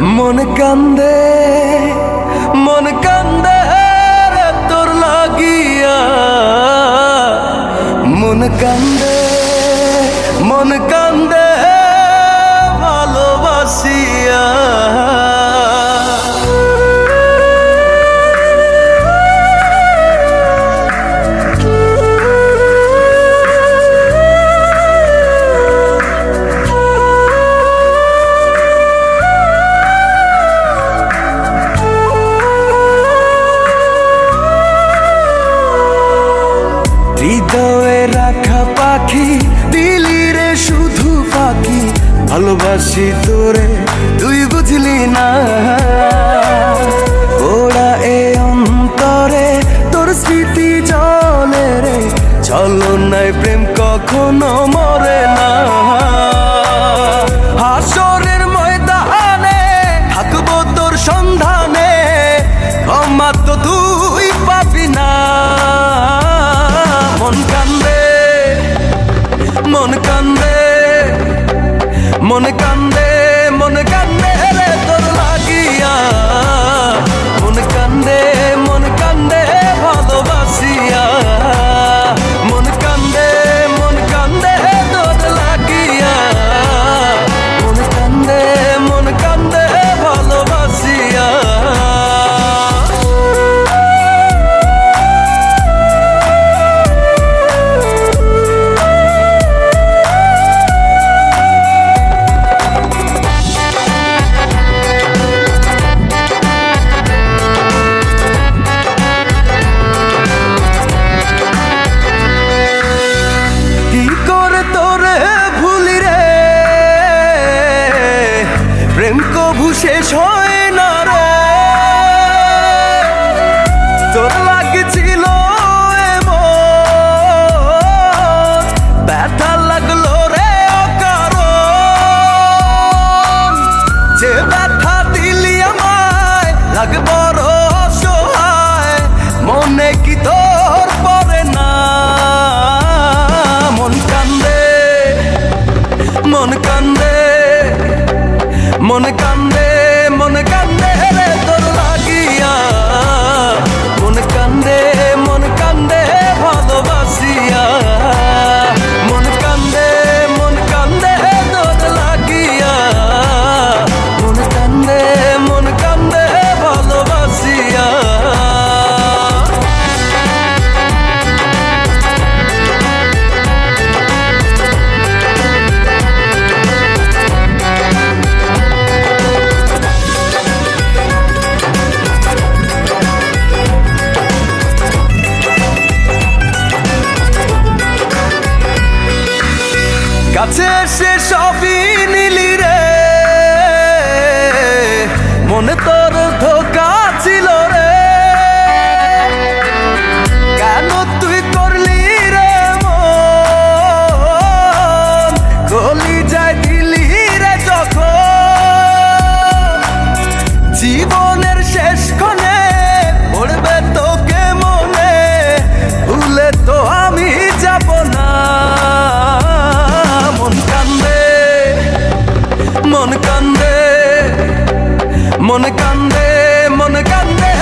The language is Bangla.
মন কান্দে মন কান্দে তোর লাগিয়া। মন কান্দে মন কান্দে ভালোবাসিয়া। পাখি, দিলি রে শুধু পাখি, ভালোবাসি তোরে, তুই বুঝলি না। ওরা এ অন্তরে, তোর স্মৃতি চলে রে চলো নাই প্রেম কখনো মরে না। হাসরের ময়দানে, থাকব তোর সন্ধানে, ক্ষমা তো তুই মন কান্দে মন কান্দে মন কান্দে মন কান্দে।